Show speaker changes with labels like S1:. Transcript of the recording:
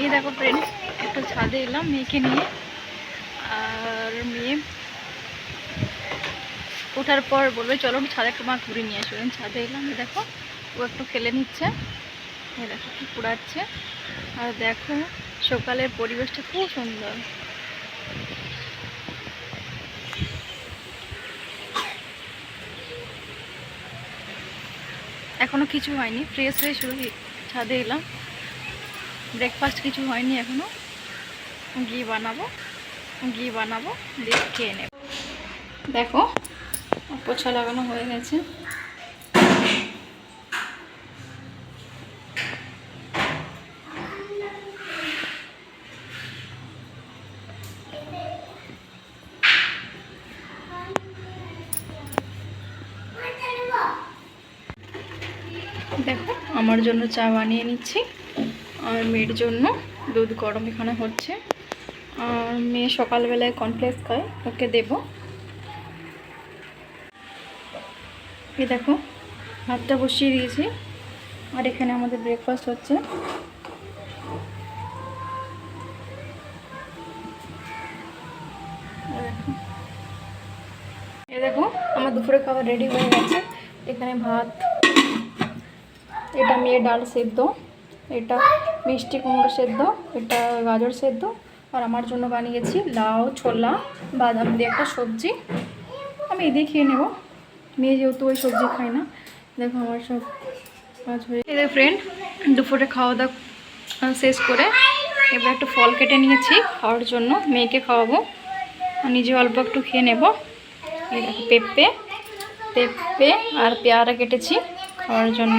S1: এই দেখো ফ্রেন্ডস একটু ছাদে এলাম মেয়েকে নিয়ে। আর মেয়ে ওঠার পর বলবে, চলো ছাদে একটু মা ঘুরে নিয়ে আসবেন ছাদে এলাম, এই দেখো, ও একটু খেলে নিচ্ছে। এই দেখো একটু পুড়াচ্ছে আর দেখো, সকালের পরিবেশটা খুব সুন্দর। এখনও কিছু হয়নি ফ্রেশ হয়ে শুধু ছাদে এলাম। ব্রেকফাস্ট কিছু হয়নি এখনও। ঘি বানাবো। ঘি বানাবো, দিয়ে খেয়ে নেব। দেখো পোছা লাগানো হয়ে গেছে। দেখো, আমার জন্য চা বানিয়ে নিচ্ছি। আর মেয়ের জন্য দুধ গরম এখানে হচ্ছে। আর মেয়ে সকালবেলায় কনফ্লেক্স খায়, ওকে দেব। এই দেখো, ভাতটা বসিয়ে দিয়েছি। আর এখানে আমাদের ব্রেকফাস্ট হচ্ছে। দেখো। দেখো, আমার দুপুরে খাবার রেডি হয়ে গেছে। এখানে ভাত, এটা মেয়ে ডাল সেদ্ধ। এটা মিষ্টি কুমড়ো সেদ্ধ, এটা গাজর সেদ্ধ, আর আমার জন্য বানিয়েছি লাউ, ছোলা, বাদাম দিয়ে একটা সবজি। আমি এদিকে খেয়ে নেব। মেয়ে যেহেতু ওই সবজি খাই না, দেখো আমার সব কাজ হয়ে এই ফ্রেন্ড দুপুরে খাওয়া দাওয়া শেষ করে এবার একটু ফল কেটে নিয়েছি খাওয়ার জন্য, মেয়েকে খাওয়াবো। আর নিজে অল্প একটু খেয়ে নেব। এই দেখো পেঁপে পেঁপে আর পেয়ারা কেটেছি খাওয়ার জন্য।